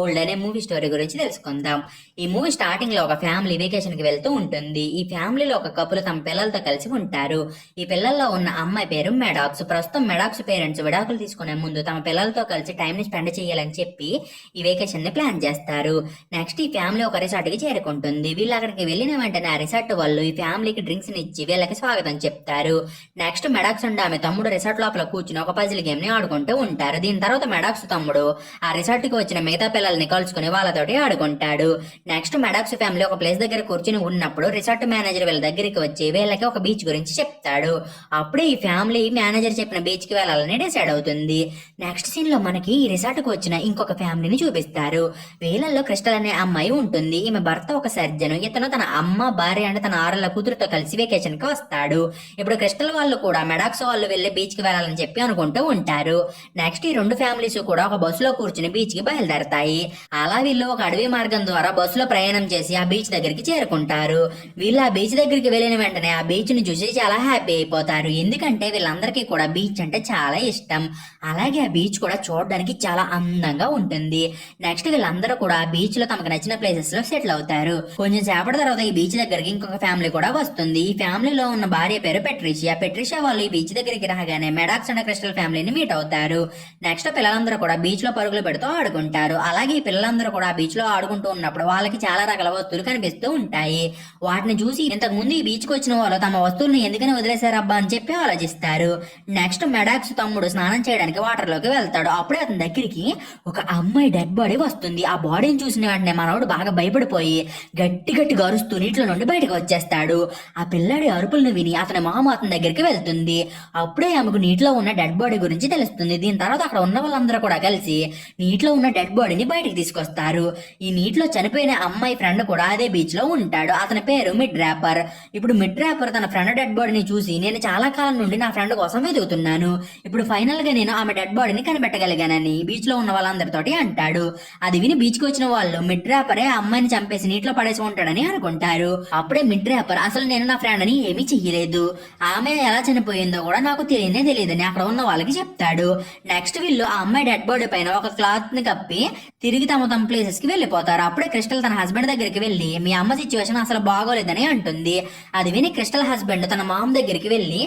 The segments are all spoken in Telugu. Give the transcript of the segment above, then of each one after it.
ఓల్డ్ అనే మూవీ స్టోరీ గురించి తెలుసుకుందాం. ఈ మూవీ స్టార్టింగ్లో ఒక ఫ్యామిలీ వెకేషన్కి వెళ్తూ ఉంటుంది. ఈ ఫ్యామిలీలో ఒక కపుల్ తమ పిల్లలతో కలిసి ఉంటారు. ఈ పిల్లల్లో ఉన్న అమ్మాయి పేరు మెడాక్స్ ప్రస్తుతం మెడాక్స్ పేరెంట్స్ విడాకులు తీసుకునే ముందు తమ పిల్లలతో కలిసి టైం ని స్పెండ్ చేయాలని చెప్పి ఈ వెకేషన్ని ప్లాన్ చేస్తారు. నెక్స్ట్ ఈ ఫ్యామిలీ ఒక రిసార్ట్కి చేరుకుంటుంది. వీళ్ళు అక్కడికి వెళ్ళిన వెంటనే ఆ రిసార్ట్ వాళ్ళు ఈ ఫ్యామిలీకి డ్రింక్స్ని ఇచ్చి వీళ్ళకి స్వాగతం చెప్తారు. నెక్స్ట్ మెడాక్స్ అండ్ ఆమె తమ్ముడు రిసార్ట్ లోపల కూర్చుని ఒక పజిల్ గేమ్ని ఆడుకుంటూ ఉంటారు. దీని తర్వాత మెడాక్స్ తమ్ముడు ఆ రిసార్ట్కి వచ్చిన మిగతా పిల్లల్ని కలుసుకుని వాళ్ళతోటి ఆడుకుంటాడు. నెక్స్ట్ మెడాక్స్ ఫ్యామిలీ ఒక ప్లేస్ దగ్గర కూర్చుని ఉన్నప్పుడు రిసార్ట్ మేనేజర్ వీళ్ళ దగ్గరికి వచ్చి వీళ్ళకి ఒక బీచ్ గురించి చెప్తాడు. అప్పుడే ఈ ఫ్యామిలీ మేనేజర్ చెప్పిన బీచ్కి వెళ్ళాలని డిసైడ్ అవుతుంది. నెక్స్ట్ సీన్లో మనకి ఈ రిసార్ట్కు వచ్చిన ఇంకొక ఫ్యామిలీని చూపిస్తారు. వీళ్ళల్లో క్రిస్టల్ అనే అమ్మాయి ఉంటుంది. ఈమె భర్త ఒక సర్జన్ ఇతను తన అమ్మ భార్య అంటే తన ఆరుల కూతురుతో కలిసి వెకేషన్కి వస్తాడు. ఇప్పుడు క్రిస్టల్ వాళ్ళు కూడా మెడాక్స్ వాళ్ళు వెళ్ళి బీచ్కి వెళ్ళాలని చెప్పి అనుకుంటూ ఉంటారు. నెక్స్ట్ ఈ రెండు ఫ్యామిలీస్ కూడా ఒక బస్సులో కూర్చుని బీచ్కి బయలుదేరతాయి. అలా వీళ్ళు ఒక అడవి మార్గం ద్వారా బస్సులో ప్రయాణం చేసి ఆ బీచ్ దగ్గరికి చేరుకుంటారు. వీళ్ళు ఆ బీచ్ దగ్గరికి వెళ్ళిన వెంటనే ఆ బీచ్ని చూసి చాలా హ్యాపీ అయిపోతారు. ఎందుకంటే వీళ్ళందరికీ కూడా బీచ్ అంటే చాలా ఇష్టం. అలాగే ఆ బీచ్ కూడా చూడడానికి చాలా అందంగా ఉంటుంది. నెక్స్ట్ వీళ్ళందరూ కూడా బీచ్లో తమకు నచ్చిన ప్లేసెస్లో సెటిల్ అవుతారు. కొంచెం సేపటి తర్వాత ఈ బీచ్ దగ్గరికి ఇంకొక ఫ్యామిలీ కూడా వస్తుంది. ఈ ఫ్యామిలీలో ఉన్న భార్య పేరు పెట్రిషియా. పెట్రిషియా వాళ్ళు ఈ బీచ్ దగ్గరికి రాగానే మెడాక్స్ అండ్ క్రిస్టల్ ఫ్యామిలీని మీట్ అవుతారు. నెక్స్ట్ పిల్లలందరూ కూడా బీచ్లో పరుగులు పెడుతూ ఆడుకుంటారు. అలాగే ఈ పిల్లలందరూ కూడా బీచ్లో ఆడుకుంటూ ఉన్నప్పుడు వాళ్ళకి చాలా రకాల వస్తువులు కనిపిస్తూ ఉంటాయి. వాటిని చూసి ఇంతకు ముందు ఈ బీచ్కి వచ్చిన వాళ్ళు తమ వస్తువులను ఎందుకని వదిలేశారబ్బా అని చెప్పి ఆలోచిస్తారు. నెక్స్ట్ మెడాక్స్ తమ్ముడు స్నానం చేయడానికి వాటర్లోకి వెళ్తాడు. అప్పుడే అతని దగ్గరికి ఒక అమ్మాయి డెడ్ బాడీ వస్తుంది. ఆ బాడీని చూసిన వెంటనే మనోడు బాగా భయపడిపోయి గట్టి గట్టిగా అరుస్తూ నీటిలో నుండి బయటకు వచ్చేస్తాడు. ఆ పిల్లాడి అరుపులను విని అతని మామ అతని దగ్గరికి వెళ్తుంది. అప్పుడే ఆమెకు నీటిలో ఉన్న డెడ్ బాడీ గురించి తెలుస్తుంది. దీని తర్వాత అక్కడ ఉన్న వాళ్ళందరూ కూడా కలిసి నీటిలో ఉన్న డెడ్ బాడీని బయటికి తీసుకొస్తారు. ఈ నీటిలో చనిపోయిన అమ్మాయి ఫ్రెండ్ కూడా అదే బీచ్లో ఉంటాడు. అతని పేరు మిడ్ ర్యాపర్. ఇప్పుడు మిడ్ ర్యాపర్ తన ఫ్రెండ్ డెడ్ బాడీని చూసి నేను చాలా కాలం నుండి నా ఫ్రెండ్ కోసం వెతుకుతున్నాను. ఇప్పుడు ఫైనల్గా నేను ఆమె డెడ్ బాడీని కనిపెట్టగలిగానని బీచ్లో ఉన్న వాళ్ళందరితోటి అంటాడు. అది విని బీచ్కి వచ్చిన వాళ్ళు మిడ్ ర్యాపరే ఆ అమ్మాయిని చంపేసి నీటిలో పడేసి ఉంటాడని అనుకుంటారు. అప్పుడే మిడ్ ర్యాపర్ అసలు నేను నా ఫ్రెండ్ అని ఏమీ చెయ్యలేదు. ఆమె ఎలా చనిపోయిందో కూడా నాకు తెలియనే తెలియదని అక్కడ ఉన్న వాళ్ళకి చెప్తాడు. నెక్స్ట్ వీళ్ళు ఆ అమ్మాయి డెడ్ బాడీ పైన ఒక క్లాత్ని కప్పి తిరిగి తమ తమ ప్లేసెస్కి వెళ్ళిపోతారు. అప్పుడే క్రిస్టల్ తన హస్బెండ్ దగ్గరికి వెళ్ళి మీ అమ్మ సిచ్యువేషన్ అసలు బాగోలేదని అంటుంది. అది విని క్రిస్టల్ హస్బెండ్ తన మామ దగ్గరికి వెళ్ళి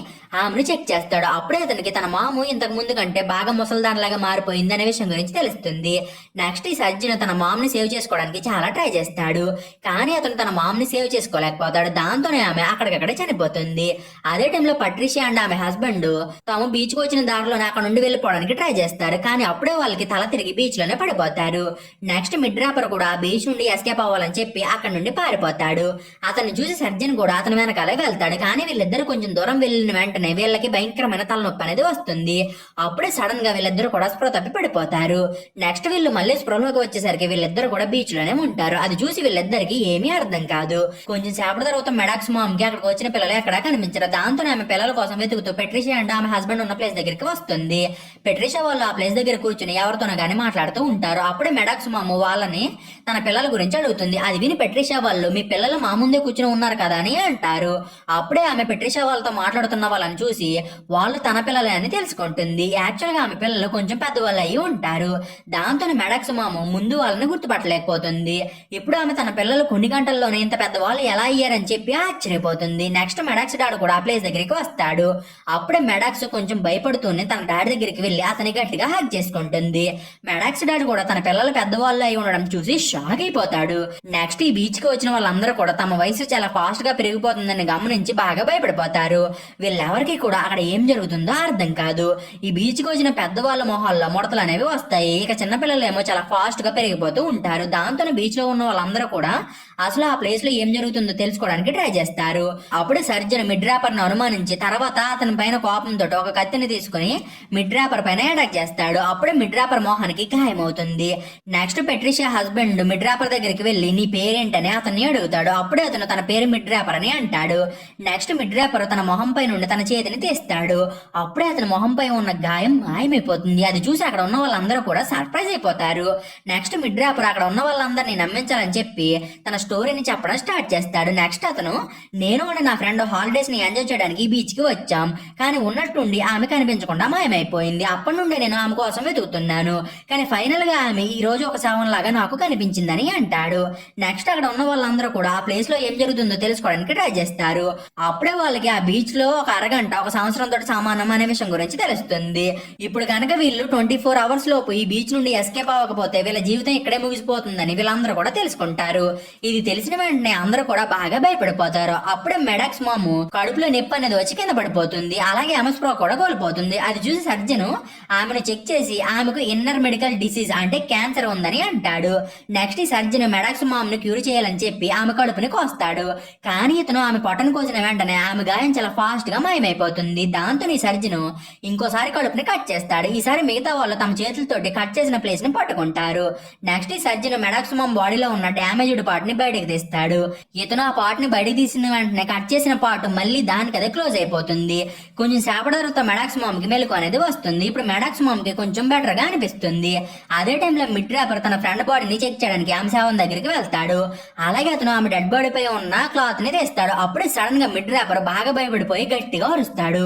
ఆమెను చెక్ చేస్తాడు. అప్పుడే అతనికి తన మాము ఇంతకు ముందు కంటే బాగా ముసల్దానిలాగా మారిపోయింది అనే విషయం గురించి తెలుస్తుంది. నెక్స్ట్ ఈ సజ్జన తన మామ్ని సేవ్ చేసుకోవడానికి చాలా ట్రై చేస్తాడు. కానీ అతను తన మామ్ని సేవ్ చేసుకోలేకపోతాడు. దాంతోనే ఆమె అక్కడికక్కడే చనిపోతుంది. అదే టైంలో పట్రిషియా అండ్ ఆమె హస్బెండ్ తాము బీచ్కు వచ్చిన దారిలోనే అక్కడ నుండి వెళ్ళిపోవడానికి ట్రై చేస్తారు. కానీ అప్పుడే వాళ్ళకి తల తిరిగి బీచ్లోనే పడిపోతారు. నెక్స్ట్ మిడ్ కూడా బీచ్ నుండి ఎస్కేప్ అవ్వాలని చెప్పి అక్కడ నుండి పారిపోతాడు. అతన్ని చూసి సర్జన్ కూడా అతని వెనకాలే వెళ్తాడు. కానీ వీళ్ళిద్దరు కొంచెం దూరం వెళ్ళిన వెంటనే వీళ్ళకి భయంకరమైన తలనొప్పి అనేది వస్తుంది. అప్పుడే సడన్గా వీళ్ళిద్దరు కూడా స్పృహ తప్పి పడిపోతారు. నెక్స్ట్ వీళ్ళు మళ్ళీ స్పృహలోకి వచ్చేసరికి వీళ్ళిద్దరు కూడా బీచ్లోనే ఉంటారు. అది చూసి వీళ్ళిద్దరికి ఏమీ అర్థం కాదు. కొంచెం సేపటి తర్వాత మెడాక్స్ మామ్కి అక్కడికి వచ్చిన పిల్లలు ఎక్కడా కనిపించరు. దాంతో ఆమె పిల్లల కోసం వెతుకుతూ పెట్రిషియా అండ్ ఆమె హస్బెండ్ ఉన్న ప్లేస్ దగ్గరికి వస్తుంది. పెట్రిషియా వాళ్ళు ఆ ప్లేస్ దగ్గర కూర్చుని ఎవరితోనో గానీ మాట్లాడుతూ ఉంటారు. అప్పుడే మెడాక్స్ మాము వాళ్ళని తన పిల్లల గురించి అడుగుతుంది. అది విని పెట్రిషా వాళ్ళు మీ పిల్లలు మా ముందే కూర్చుని ఉన్నారు కదా అని అంటారు. అప్పుడే ఆమె పెట్రిషా వాళ్ళతో మాట్లాడుతున్న వాళ్ళని చూసి వాళ్ళు తన పిల్లలే అని తెలుసుకుంటుంది. యాక్చువల్గా ఆమె పిల్లలు కొంచెం పెద్దవాళ్ళు అయి ఉంటారు. దాంతో మెడాక్స్ మాము ముందు వాళ్ళని గుర్తుపట్టలేకపోతుంది. ఇప్పుడు ఆమె తన పిల్లలు కొన్ని గంటల్లోనే ఇంత పెద్దవాళ్ళు ఎలా అయ్యారని చెప్పి ఆశ్చర్యపోతుంది. నెక్స్ట్ మెడాక్స్ డాడ్ కూడా ఆ ప్లేస్ దగ్గరికి వస్తాడు. అప్పుడే మెడాక్స్ కొంచెం భయపడుతూనే తన డాడీ దగ్గరికి వెళ్ళి అతని గట్టిగా హక్ చేసుకుంటుంది. మెడాక్స్ డాడ్ కూడా తన పిల్లలు పెద్దవాళ్ళు అయి ఉండడం చూసి షాక్ అయిపోతాడు. నెక్స్ట్ ఈ బీచ్కి వచ్చిన వాళ్ళందరూ కూడా తమ వయసు చాలా ఫాస్ట్గా పెరిగిపోతుందని గమనించి బాగా భయపడిపోతారు. వీళ్ళెవరికి కూడా అక్కడ ఏం జరుగుతుందో అర్థం కాదు. ఈ బీచ్కి వచ్చిన పెద్దవాళ్ళ మొహాల్లో ముడతలు అనేవి వస్తాయి. ఇక చిన్నపిల్లలు ఏమో చాలా ఫాస్ట్గా పెరిగిపోతూ ఉంటారు. దాంతో బీచ్లో ఉన్న వాళ్ళందరూ కూడా అసలు ఆ ప్లేస్లో ఏం జరుగుతుందో తెలుసుకోవడానికి ట్రై చేస్తారు. అప్పుడు సర్జన్ మిడ్ను అనుమానించి తర్వాత అతని పైన కోపంతో ఒక కత్తిని తీసుకుని మిడ్రాపర్ పైన అటాక్ చేస్తాడు. అప్పుడు మిడ్ మోహన్కి గాయమవుతుంది. Next Patricia husband mid rapper దగ్గరికి వెళ్ళి నీ పేరేంటని అతన్ని అడుగుతాడు. అప్పుడే అతను తన పేరు మిడ్రాపర్ అని అంటాడు. నెక్స్ట్ మిడ్రాపర్ తన మొహం పై నుండి తన చేతిని తీస్తాడు. అప్పుడే అతని మొహం పై ఉన్న గాయం మాయమైపోతుంది. అది చూసి అక్కడ ఉన్న వాళ్ళందరూ కూడా సర్ప్రైజ్ అయిపోతారు. నెక్స్ట్ మిడ్రాపర్ అక్కడ ఉన్న వాళ్ళందరినీ నమ్మించాలని చెప్పి తన స్టోరీని చెప్పడం స్టార్ట్ చేస్తాడు. నెక్స్ట్ అతను నేను అండ్ నా ఫ్రెండ్ హాలిడేస్ని ఎంజాయ్ చేయడానికి బీచ్కి వచ్చాం. కానీ ఉన్నట్టుండి ఆమె కనిపించకుండా మాయమైపోయింది. అప్పటి నుండి నేను ఆమె కోసం వెతుకుతున్నాను. కానీ ఫైనల్గా ఆమె ఈ ఈ రోజు ఒక శవం లాగా నాకు కనిపించిందని అంటాడు. నెక్స్ట్ అక్కడ ఉన్న వాళ్ళందరూ కూడా ఆ ప్లేస్లో ఏం జరుగుతుందో తెలుసుకోవడానికి ట్రై చేస్తారు. అప్పుడే వాళ్ళకి ఆ బీచ్లో ఒక అరగంట ఒక సంవత్సరం తోటి సమానం అనే విషయం గురించి తెలుస్తుంది. ఇప్పుడు కనుక వీళ్ళు ట్వంటీ ఫోర్ అవర్స్ లోపు ఈ బీచ్ నుండి ఎస్కేప్ అవ్వకపోతే వీళ్ళ జీవితం ఇక్కడే ముగిసిపోతుందని వీళ్ళందరూ కూడా తెలుసుకుంటారు. ఇది తెలిసిన వెంటనే అందరూ కూడా బాగా భయపడిపోతారు. అప్పుడే మెడాక్స్ మాము కడుపులో నొప్పి అనేది వచ్చి కింద పడిపోతుంది. అలాగే ఎమస్ప్రో కూడా కోల్పోతుంది. అది చూసి సర్జన్ ఆమెను చెక్ చేసి ఆమెకు ఇన్నర్ మెడికల్ డిసీజ్ అంటే క్యాన్సర్ ఉందని అంటాడు. నెక్స్ట్ ఈ సర్జన్ మెడాక్సిమామ్ను క్యూర్ చేయాలని చెప్పి ఆమె కడుపుని కోస్తాడు. కానీ ఇతను ఆమె పొట్టను కోసిన వెంటనే ఆమె గాయం చాలా ఫాస్ట్గా మాయమైపోతుంది. దాంతో ఈ సర్జన్ ఇంకోసారి కడుపుని కట్ చేస్తాడు. ఈసారి మిగతా వాళ్ళు తమ చేతులతోటి కట్ చేసిన ప్లేస్ని పట్టుకుంటారు. నెక్స్ట్ ఈ సర్జన్ మెడాక్స్ మామ్ బాడీలో ఉన్న డ్యామేజ్డ్ పార్ట్ని బయటకు తీస్తాడు. ఇతను ఆ పార్ట్ని బయటకు తీసిన వెంటనే కట్ చేసిన పార్ట్ మళ్ళీ దానికి అదే క్లోజ్ అయిపోతుంది. కొంచెం సేపటి తర్వాత మామ్కి మెలకు అనేది వస్తుంది. ఇప్పుడు మెడాక్సిమామ్కి కొంచెం బెటర్గా అనిపిస్తుంది. అదే టైంలో మిడ్ ర్యాపర్ తన ఫ్రెండ్ బాడీని చెక్ చేయడానికి ఆమె దగ్గరికి వెళ్తాడు. అలాగే అతను ఆమె డెడ్ బాడీ పై ఉన్న క్లాత్ని తీస్తాడు. అప్పుడే సడన్గా మిడ్ ర్యాపర్ బాగా భయపడిపోయి గట్టిగా అరుస్తాడు.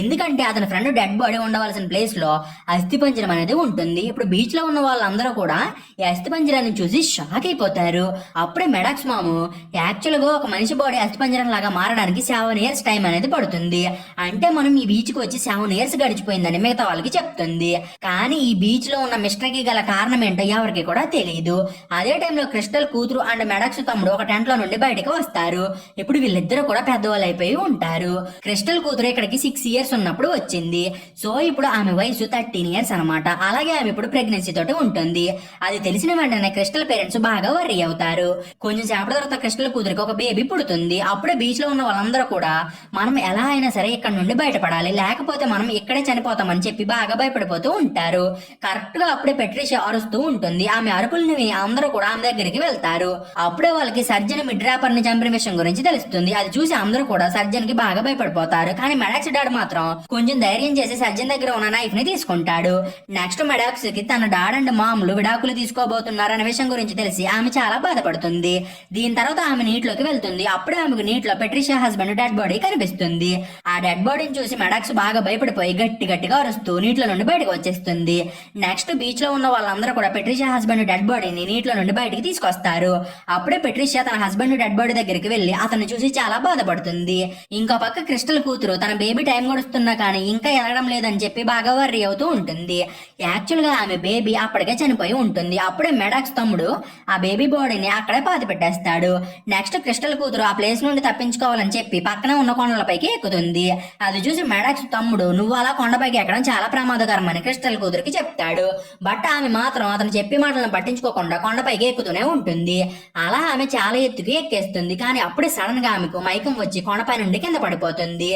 ఎందుకంటే అతని ఫ్రెండ్ డెడ్ బాడీ ఉండవలసిన ప్లేస్లో అస్థిపంజరం అనేది ఉంటుంది. ఇప్పుడు బీచ్లో ఉన్న వాళ్ళందరూ కూడా ఈ అస్థిపంజరాన్ని చూసి షాక్ అయిపోతారు. అప్పుడే మెడాక్స్ మాము యాక్చువల్గా ఒక మనిషి బాడీ అస్థిపంజరం లాగా మారడానికి సెవెన్ ఇయర్స్ టైం అనేది పడుతుంది. అంటే మనం ఈ బీచ్కి వచ్చి సెవెన్ ఇయర్స్ గడిచిపోయిందని మిగతా వాళ్ళకి చెప్తుంది. కానీ ఈ బీచ్లో ఉన్న మిస్టర్కి గల కారణం ఏంటో ఎవరికి కూడా తెలియదు అదే టైంలో క్రిస్టల్ కూతురు అండ్ మెడక్స్ తమ్ముడు ఒక టెంట్లో నుండి బయటకు వస్తారు. ఇప్పుడు వీళ్ళిద్దరూ కూడా పెద్దవాళ్ళు అయిపోయి ఉంటారు. క్రిస్టల్ కూతురు ఇక్కడికి సిక్స్ ఇయర్స్ ఉన్నప్పుడు వచ్చింది. సో ఇప్పుడు ఆమె వయసు థర్టీన్ ఇయర్స్ అన్నమాట అలాగే ఆమె ఇప్పుడు ప్రెగ్నెన్సీ తోటి ఉంటుంది. అది తెలిసిన వెంటనే క్రిస్టల్ పేరెంట్స్ బాగా వర్రీ అవుతారు. కొంచెం సేపటి తర్వాత క్రిస్టల్ కూతురికి ఒక బేబీ పుడుతుంది. అప్పుడే బీచ్లో ఉన్న వాళ్ళందరూ కూడా మనం ఎలా అయినా సరే ఇక్కడ నుండి బయటపడాలి. లేకపోతే మనం ఇక్కడే చనిపోతామని చెప్పి బాగా భయపడిపోతూ ఉంటారు. కరెక్ట్గా అప్పుడే పెట్రిషియా అరుస్తూ ఉంటుంది. ఆమె అరుపులను విని అందరూ కూడా ఆమె దగ్గరికి వెళ్తారు. అప్పుడే వాళ్ళకి సర్జన్ మిడ్రాపర్ని చంపిన విషయం గురించి తెలుస్తుంది. అది చూసి అందరూ కూడా సర్జన్కి బాగా భయపడిపోతారు. కానీ మెడాక్స్ డాడ్ మాత్రం కొంచెం ధైర్యం చేసి సర్జన్ దగ్గర ఉన్న నైఫ్ని తీసుకుంటాడు. నెక్స్ట్ మెడాక్స్కి తన డాడ్ అండ్ మామూలు విడాకులు తీసుకోబోతున్నారు అనే విషయం గురించి తెలిసి ఆమె చాలా బాధపడుతుంది. దీని తర్వాత ఆమె నీటిలోకి వెళ్తుంది. అప్పుడే ఆమెకు నీటిలో పెట్రిషియా హస్బెండ్ డెడ్ బాడీ కనిపిస్తుంది. ఆ డెడ్ బాడీని చూసి మెడాక్స్ బాగా భయపడిపోయి గట్టి గట్టిగా అరుస్తూ నీటిలో నుండి బయటకు వచ్చేస్తుంది. నెక్స్ట్ బీచ్లో ఉన్న వాళ్ళందరూ కూడా పెట్రిషియా హస్బెండ్ డెడ్ బాడీని నీటిలో నుండి బయటికి తీసుకొస్తారు. అప్పుడే పెట్రిషియా తన హస్బెండ్ డెడ్ బాడీ దగ్గరికి వెళ్ళి అతను చూసి చాలా బాధపడుతుంది. ఇంకో పక్క క్రిస్టల్ కూతురు తన బేబీ టైం గడుస్తున్నా కానీ ఇంకా ఎదగడం లేదని చెప్పి బాగా వర్రీ అవుతూ ఉంటుంది. యాక్చువల్గా ఆమె బేబీ అప్పటికే చనిపోయి ఉంటుంది. అప్పుడే మెడాక్స్ తమ్ముడు ఆ బేబీ బాడీని అక్కడే పాతి పెట్టేస్తాడు. నెక్స్ట్ క్రిస్టల్ కూతురు ఆ ప్లేస్ నుండి తప్పించుకోవాలని చెప్పి పక్కనే ఉన్న కొండలపైకి ఎక్కుతుంది. అది చూసి మెడాక్స్ తమ్ముడు నువ్వు అలా కొండపైకి ఎక్కడం చాలా ప్రమాదకరమని క్రిస్టల్ కూతురికి చెప్తాడు. బట్ ఆమె మాత్రం అతను చెప్పి మాటలను పట్టించుకోకుండా కొండపైకి ఎక్కుతూనే ఉంటుంది. అలా ఆమె చాలా ఎత్తుకి ఎక్కేస్తుంది. కానీ అప్పుడే సడన్గా ఆమెకు మైకం వచ్చి కొండపై నుండి కింద పడిపోతుంది.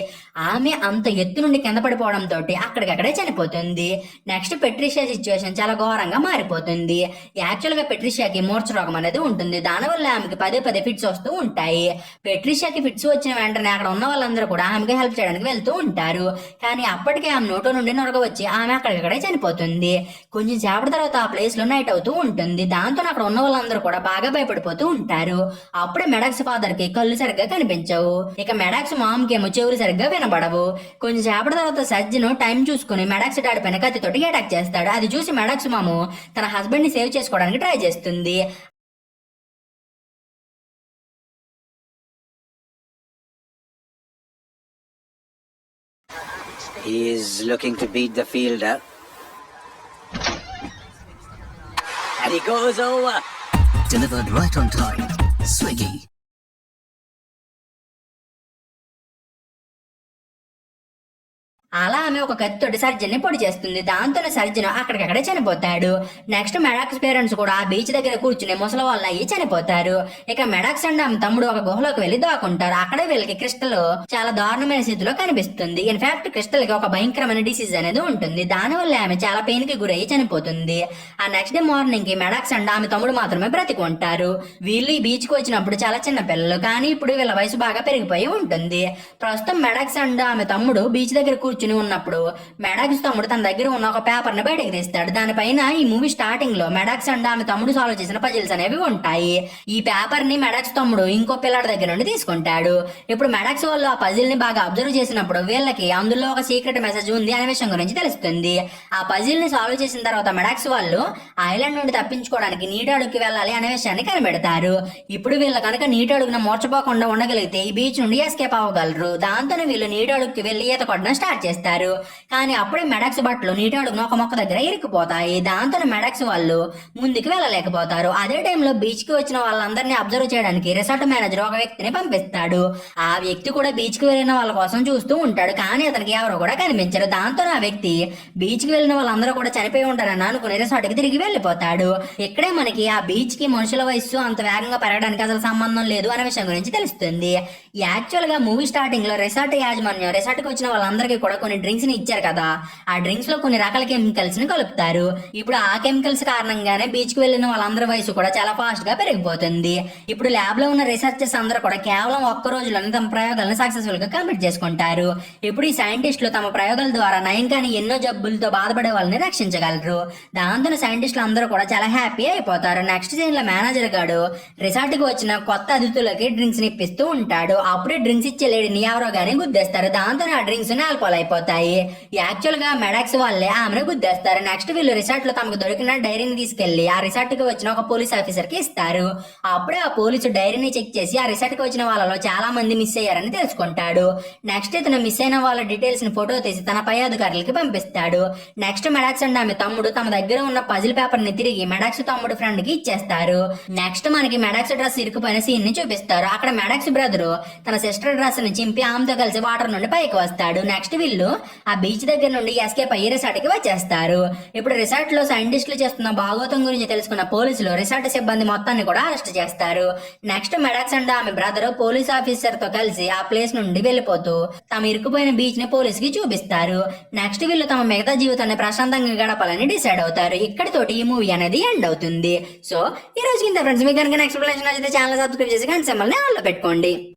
ఆమె అంత ఎత్తు నుండి కింద పడిపోవడం తోటి అక్కడికక్కడే చనిపోతుంది. నెక్స్ట్ పెట్రిషియా సిచ్యువేషన్ చాలా ఘోరంగా మారిపోతుంది. యాక్చువల్గా పెట్రిషియాకి మూర్చ రోగం అనేది ఉంటుంది. దానివల్ల ఆమెకి పదే పదే ఫిట్స్ వస్తూ ఉంటాయి. పెట్రిషియాకి ఫిట్స్ వచ్చిన వెంటనే అక్కడ ఉన్న వాళ్ళందరూ కూడా ఆమెకి హెల్ప్ చేయడానికి వెళ్తూ ఉంటారు. కానీ అప్పటికే ఆమె నోటో నుండి నొరగ వచ్చి ఆమె అక్కడికక్కడే చనిపోతుంది. కొంచెం సేపటి తర్వాత ఆ వయసులో నైట్ అవుతూ ఉంటుంది. దాంతో అక్కడ ఉన్న వాళ్ళందరూ కూడా బాగా భయపడిపోతూ ఉంటారు. అప్పుడే మెడాక్స్ ఫాదర్కి కళ్ళు సరిగ్గా కనిపించవు. ఇక మెడాక్స్ మామ్ కేమో చెవులు సరిగ్గా వినబడవు. కొంచెం చేపటి తర్వాత సజ్జను టైం చూసుకుని మెడాక్స్ డాడి పైన కత్తితోటి అటాక్ చేస్తాడు. అది చూసి మెడాక్స్ మాము తన హస్బెండ్ని సేవ్ చేసుకోవడానికి ట్రై చేస్తుంది. He is looking to beat the fielder. And he goes over. Delivered right on time. Swiggy. అలా ఆమె ఒక కత్తితోటి సర్జన్ని పొడి చేస్తుంది. దాంతో సర్జన్ అక్కడికక్కడే చనిపోతాడు. నెక్స్ట్ మెడాక్స్ పేరెంట్స్ కూడా ఆ బీచ్ దగ్గర కూర్చుని ముసలి వాళ్ళు అయ్యి చనిపోతారు. ఇక మెడాక్స్ అండ్ ఆమె తమ్ముడు ఒక గుహలోకి వెళ్ళి దాక్కుంటారు. అక్కడే వీళ్ళకి క్రిస్టల్ చాలా దారుణమైన స్థితిలో కనిపిస్తుంది. ఇన్ఫాక్ట్ క్రిస్టల్కి ఒక భయంకరమైన డిసీజ్ అనేది ఉంటుంది. దాని వల్ల ఆమె చాలా పెయిన్కి గురయ్యి చనిపోతుంది. ఆ నెక్స్ట్ డే మార్నింగ్కి మెడాక్స్ అండ్ ఆమె తమ్ముడు మాత్రమే బ్రతికుంటారు. వీళ్ళు ఈ బీచ్కి వచ్చినప్పుడు చాలా చిన్న పిల్లలు. కానీ ఇప్పుడు వీళ్ళ వయసు బాగా పెరిగిపోయి ఉంటుంది. ప్రస్తుతం మెడాక్స్ అండ్ ఆమె తమ్ముడు బీచ్ దగ్గర కూర్చుని కూర్చుని ఉన్నప్పుడు మెడాక్స్ తమ్ముడు తన దగ్గర ఉన్న ఒక పేపర్ని బయటకు తీస్తాడు. దానిపైన ఈ మూవీ స్టార్టింగ్లో మెడాక్స్ అండ్ ఆమె తమ్ముడు సాల్వ్ చేసిన పజిల్స్ అనేవి ఉంటాయి. ఈ పేపర్ని మెడాక్స్ తమ్ముడు ఇంకో పిల్లాడి దగ్గర నుండి తీసుకుంటాడు. ఇప్పుడు మెడాక్స్ వాళ్ళు ఆ పజిల్ని బాగా అబ్జర్వ్ చేసినప్పుడు వీళ్ళకి అందులో ఒక సీక్రెట్ మెసేజ్ ఉంది అనే విషయం గురించి తెలుస్తుంది. ఆ పజిల్ని సాల్వ్ చేసిన తర్వాత మెడాక్స్ వాళ్ళు ఐలాండ్ నుండి తప్పించుకోవడానికి నీటి అడుగుకి వెళ్ళాలి అనే విషయాన్ని కనిపెడతారు. ఇప్పుడు వీళ్ళ కనుక నీటి అడుగున మోర్చపోకుండా ఉండగలిగితే ఈ బీచ్ నుండి ఎస్కేప్ అవ్వగలరు. దాంతోనే వీళ్ళు నీటి అడుగుకి వెళ్ళి ఈత కొట్టడం స్టార్ట్ చేస్తారు. కానీ అప్పుడే మెడక్స్ బట్టలు నీటి అడుగున ఒక మొక్క దగ్గర ఇరికిపోతాయి దాంతో మెడక్స్ వాళ్ళు ముందుకు వెళ్ళలేకపోతారు. అదే టైంలో బీచ్కి వచ్చిన వాళ్ళందరినీ అబ్జర్వ్ చేయడానికి రిసార్ట్ మేనేజర్ ఒక వ్యక్తిని పంపిస్తాడు. ఆ వ్యక్తి కూడా బీచ్కి వెళ్ళిన వాళ్ళ కోసం చూస్తూ ఉంటాడు. కానీ అతనికి ఎవరు కూడా కనిపించరు. దాంతో ఆ వ్యక్తి బీచ్కి వెళ్ళిన వాళ్ళందరూ కూడా చనిపోయి ఉంటారని అనుకుని రిసార్ట్కి తిరిగి వెళ్ళిపోతాడు. ఇక్కడే మనకి ఆ బీచ్కి మనుషుల వయస్సు అంత వేగంగా పెరగడానికి అసలు సంబంధం లేదు అనే విషయం గురించి తెలుస్తుంది. యాక్చువల్గా మూవీ స్టార్టింగ్లో రిసార్ట్ యాజమాన్యం రిసార్ట్కి వచ్చిన వాళ్ళందరికీ కూడా కొన్ని డ్రింక్స్ని ఇచ్చారు కదా ఆ డ్రింక్స్లో కొన్ని రకాల కెమికల్స్ని కలుపుతారు. ఇప్పుడు ఆ కెమికల్స్ కారణంగానే బీచ్కి వెళ్ళిన వాళ్ళందరి వయసు కూడా చాలా ఫాస్ట్గా పెరిగిపోతుంది. ఇప్పుడు ల్యాబ్లో ఉన్న రీసెర్చర్స్ అందరూ కూడా కేవలం ఒక్క రోజులోనే తమ ప్రయోగాలను సక్సెస్ఫుల్గా కంప్లీట్ చేసుకుంటారు. ఇప్పుడు ఈ సైంటిస్టులు తమ ప్రయోగాల ద్వారా నయం కాని ఎన్నో జబ్బులతో బాధపడే వాళ్ళని రక్షించగలరు. దాంతో సైంటిస్టులు అందరూ కూడా చాలా హ్యాపీ అయిపోతారు. నెక్స్ట్ సీన్లో మేనేజర్ గాడు రిసార్ట్కి వచ్చిన కొత్త అతిథులకి డ్రింక్స్ని ఇప్పిస్తూ ఉంటాడు. అప్పుడే డ్రింక్స్ ఇచ్చే లేడీని ఎవరో గానీ గుద్దేస్తారు. దాంతో ఆ డ్రింక్స్ ఆల్కహాల్ అయిపోతాయి యాక్చువల్గా మెడాక్స్ వాళ్ళే ఆమెను గుద్దేస్తారు. నెక్స్ట్ వీళ్ళు రిసార్ట్లో తమకు దొరికిన డైరీని తీసుకెళ్ళి ఆ రిసార్ట్కి వచ్చిన ఒక పోలీస్ ఆఫీసర్కి ఇస్తారు. అప్పుడే ఆ పోలీసు డైరీని చెక్ చేసి ఆ రిసార్ట్కి వచ్చిన వాళ్ళలో చాలా మంది మిస్ అయ్యారని తెలుసుకుంటాడు. నెక్స్ట్ ఇతను మిస్ అయిన వాళ్ళ డీటెయిల్స్ని ఫోటో తీసి తన పై అధికారులకి పంపిస్తాడు. నెక్స్ట్ మెడాక్స్ అండ్ ఆమె తమ్ముడు తమ దగ్గర ఉన్న పజిల్ పేపర్ని తిరిగి మెడాక్స్ తమ్ముడు ఫ్రెండ్కి ఇచ్చేస్తారు. నెక్స్ట్ మనకి మెడాక్స్ డ్రెస్ ఇరుకుపోయిన సీన్ని చూపిస్తారు. అక్కడ మెడాక్స్ బ్రదర్ తన సిస్టర్ డ్రెస్ని చింపి ఆమెతో కలిసి వాటర్ నుండి పైకి వస్తాడు. నెక్స్ట్ వీళ్ళు ఆ బీచ్ దగ్గర నుండి ఎస్కేప్ అయ్యి రిసార్ట్కి వచ్చేస్తారు. ఇప్పుడు రిసార్ట్లో సైంటిస్టులు చేస్తున్న భాగోతం గురించి తెలుసుకున్న పోలీసులు రిసార్ట్ సిబ్బంది మొత్తాన్ని కూడా అరెస్ట్ చేస్తారు. నెక్స్ట్ మెడాక్స్ అండ్ ఆమె బ్రదర్ పోలీస్ ఆఫీసర్తో కలిసి ఆ ప్లేస్ నుండి వెళ్ళిపోతూ తమ ఇరుకుపోయిన బీచ్ని పోలీస్కి చూపిస్తారు. నెక్స్ట్ వీళ్ళు తమ మిగతా జీవితాన్ని ప్రశాంతంగా గడపాలని డిసైడ్ అవుతారు. ఇక్కడితోటి ఈ మూవీ అనేది ఎండ్ అవుతుంది. సో ఈ రోజు కింద ఫ్రెండ్స్. మీకు కనుక నెక్స్ట్ నచ్చితే ఛానల్ సబ్స్క్రైబ్ చేసి గంట సింబల్ని ఆన్లో పెట్టుకోండి.